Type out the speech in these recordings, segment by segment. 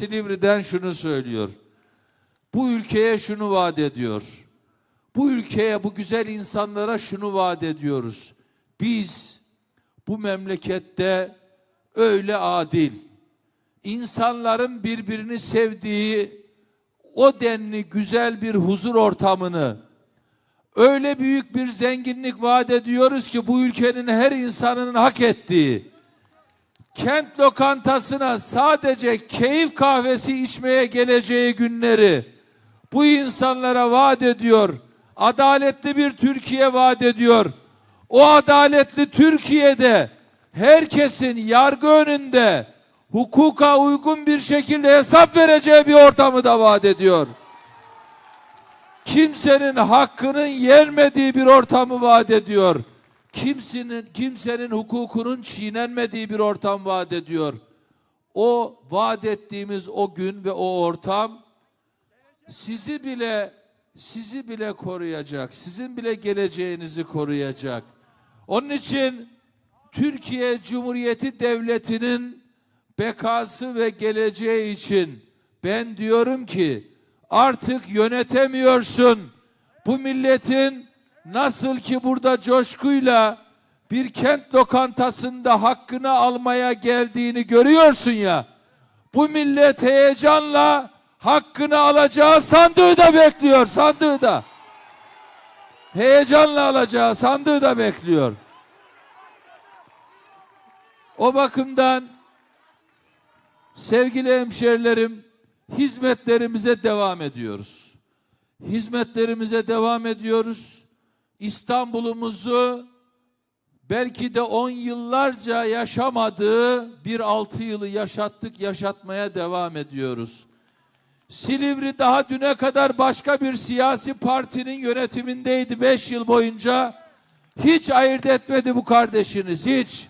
Silivri'den şunu söylüyor. Bu ülkeye şunu vaat ediyor. Bu ülkeye, bu güzel insanlara şunu vaat ediyoruz. Biz bu memlekette öyle adil, insanların birbirini sevdiği o denli güzel bir huzur ortamını, öyle büyük bir zenginlik vaat ediyoruz ki bu ülkenin her insanının hak ettiği, kent lokantasına sadece keyif kahvesi içmeye geleceği günleri bu insanlara vaat ediyor. Adaletli bir Türkiye vaat ediyor. O adaletli Türkiye'de herkesin yargı önünde hukuka uygun bir şekilde hesap vereceği bir ortamı da vaat ediyor. Kimsenin hakkının yenmediği bir ortamı vaat ediyor. Kimsenin kimsenin hukukunun çiğnenmediği bir ortam vaat ediyor. O vaat ettiğimiz o gün ve o ortam sizi bile sizi bile koruyacak. Sizin bile geleceğinizi koruyacak. Onun için Türkiye Cumhuriyeti Devleti'nin bekası ve geleceği için ben diyorum ki artık yönetemiyorsun. Bu milletin nasıl ki burada coşkuyla bir kent lokantasında hakkını almaya geldiğini görüyorsun ya. Bu millet heyecanla hakkını alacağı sandığı da bekliyor, sandığı da. Heyecanla alacağı sandığı da bekliyor. O bakımdan sevgili hemşerilerim hizmetlerimize devam ediyoruz. Hizmetlerimize devam ediyoruz. İstanbul'umuzu belki de on yıllarca yaşamadığı bir altı yılı yaşattık, yaşatmaya devam ediyoruz. Silivri daha düne kadar başka bir siyasi partinin yönetimindeydi beş yıl boyunca. Hiç ayırt etmedi bu kardeşiniz, hiç.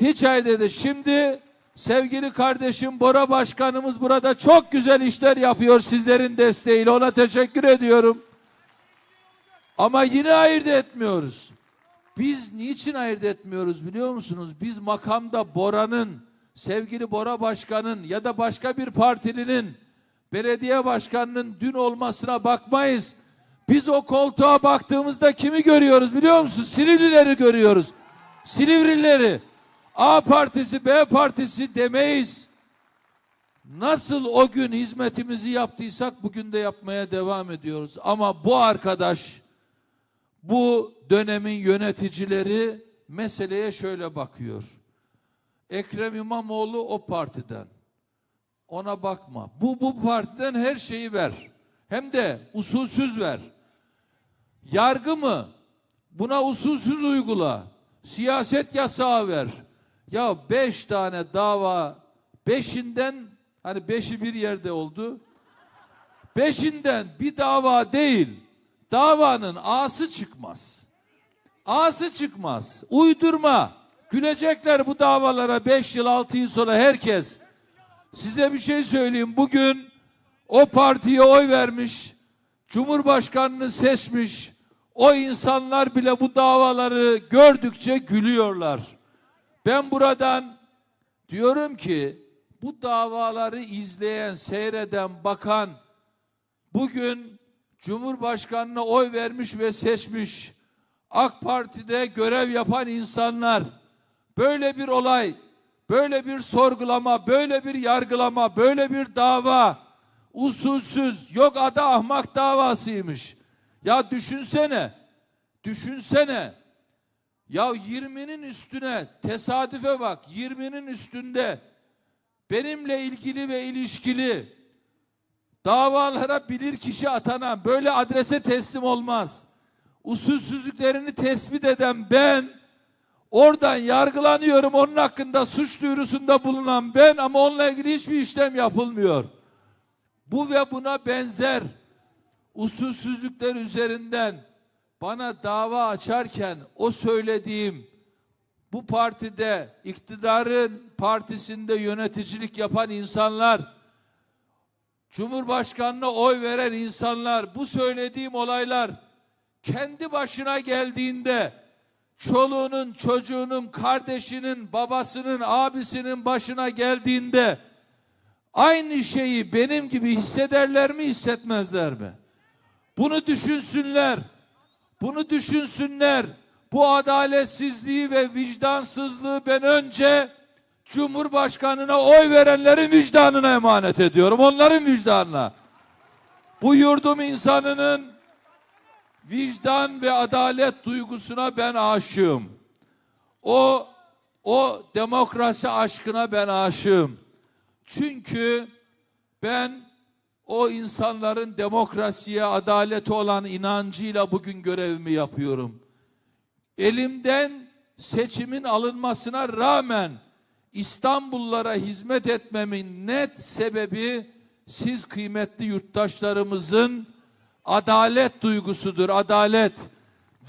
Hiç ayırt etmedi. Şimdi sevgili kardeşim Bora Başkanımız burada çok güzel işler yapıyor sizlerin desteğiyle. Ona teşekkür ediyorum. Ama yine ayırt etmiyoruz. Biz niçin ayırt etmiyoruz biliyor musunuz? Biz makamda Bora'nın, sevgili Bora Başkan'ın ya da başka bir partilinin belediye başkanının dün olmasına bakmayız. Biz o koltuğa baktığımızda kimi görüyoruz biliyor musunuz? Silivrileri görüyoruz. Silivrileri. A partisi, B partisi demeyiz. Nasıl o gün hizmetimizi yaptıysak bugün de yapmaya devam ediyoruz. Ama bu arkadaş, bu dönemin yöneticileri meseleye şöyle bakıyor. Ekrem İmamoğlu o partiden. Ona bakma. Bu bu partiden her şeyi ver. Hem de usulsüz ver. Yargı mı? Buna usulsüz uygula. Siyaset yasağı ver. Ya beş tane dava, beşinden hani beşi bir yerde oldu. Beşinden bir dava değil, davanın ağası çıkmaz. Ağası çıkmaz. Uydurma. Gülecekler bu davalara beş yıl, altı yıl sonra herkes. Size bir şey söyleyeyim. Bugün o partiye oy vermiş, Cumhurbaşkanını seçmiş, o insanlar bile bu davaları gördükçe gülüyorlar. Ben buradan diyorum ki bu davaları izleyen, seyreden, bakan bugün Cumhurbaşkanına oy vermiş ve seçmiş AK Parti'de görev yapan insanlar böyle bir olay, böyle bir sorgulama, böyle bir yargılama, böyle bir dava usulsüz yok adı ahmak davasıymış. Ya düşünsene, düşünsene ya 20'nin üstüne tesadüfe bak 20'nin üstünde benimle ilgili ve ilişkili davalara bilir kişi atanan böyle adrese teslim olmaz. Usulsüzlüklerini tespit eden ben oradan yargılanıyorum onun hakkında suç duyurusunda bulunan ben ama onunla ilgili hiçbir işlem yapılmıyor. Bu ve buna benzer usulsüzlükler üzerinden bana dava açarken o söylediğim bu partide iktidarın partisinde yöneticilik yapan insanlar Cumhurbaşkanına oy veren insanlar bu söylediğim olaylar kendi başına geldiğinde çoluğunun, çocuğunun, kardeşinin, babasının, abisinin başına geldiğinde aynı şeyi benim gibi hissederler mi hissetmezler mi? Bunu düşünsünler. Bunu düşünsünler. Bu adaletsizliği ve vicdansızlığı ben önce Cumhurbaşkanına oy verenlerin vicdanına emanet ediyorum. Onların vicdanına. Bu yurdum insanının vicdan ve adalet duygusuna ben aşığım. O o demokrasi aşkına ben aşığım. Çünkü ben o insanların demokrasiye, adalete olan inancıyla bugün görevimi yapıyorum. Elimden seçimin alınmasına rağmen İstanbullulara hizmet etmemin net sebebi siz kıymetli yurttaşlarımızın adalet duygusudur. Adalet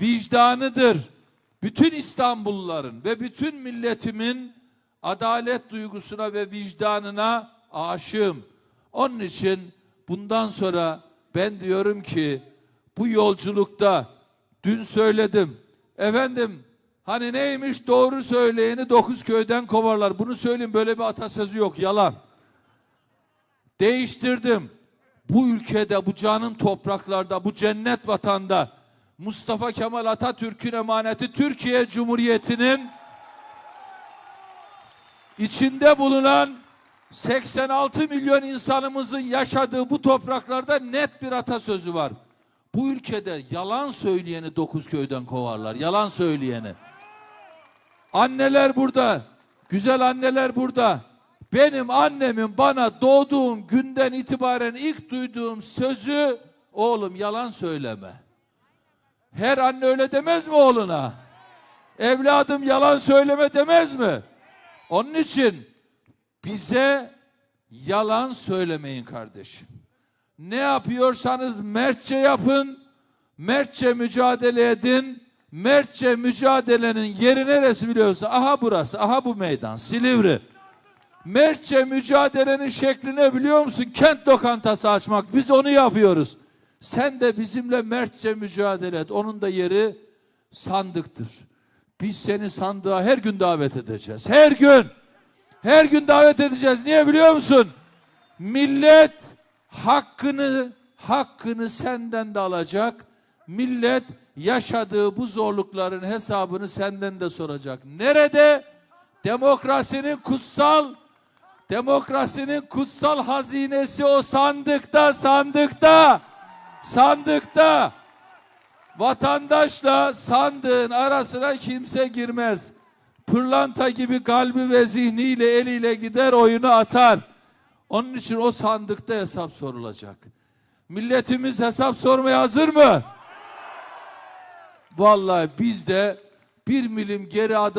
vicdanıdır. Bütün İstanbulluların ve bütün milletimin adalet duygusuna ve vicdanına aşığım. Onun için bundan sonra ben diyorum ki bu yolculukta dün söyledim. Efendim hani neymiş doğru söyleyeni dokuz köyden kovarlar. Bunu söyleyeyim böyle bir atasözü yok yalan. Değiştirdim. Bu ülkede, bu canın topraklarda, bu cennet vatanda Mustafa Kemal Atatürk'ün emaneti Türkiye Cumhuriyeti'nin içinde bulunan 86 milyon insanımızın yaşadığı bu topraklarda net bir atasözü var. Bu ülkede yalan söyleyeni dokuz köyden kovarlar. Yalan söyleyeni. Anneler burada. Güzel anneler burada. Benim annemin bana doğduğum günden itibaren ilk duyduğum sözü oğlum yalan söyleme. Her anne öyle demez mi oğluna? Evladım yalan söyleme demez mi? Onun için bize yalan söylemeyin kardeşim. Ne yapıyorsanız mertçe yapın, mertçe mücadele edin. Mertçe mücadelenin yeri neresi biliyorsa aha burası, aha bu meydan, Silivri. Mertçe mücadelenin şekli ne biliyor musun? Kent lokantası açmak. Biz onu yapıyoruz. Sen de bizimle mertçe mücadele et. Onun da yeri sandıktır. Biz seni sandığa her gün davet edeceğiz. Her gün. Her gün davet edeceğiz. Niye biliyor musun? Millet hakkını hakkını senden de alacak. Millet yaşadığı bu zorlukların hesabını senden de soracak. Nerede? Demokrasinin kutsal demokrasinin kutsal hazinesi o sandıkta, sandıkta. Sandıkta. Vatandaşla sandığın arasına kimse girmez. Pırlanta gibi kalbi ve zihniyle eliyle gider oyunu atar. Onun için o sandıkta hesap sorulacak. Milletimiz hesap sormaya hazır mı? Vallahi biz de bir milim geri adım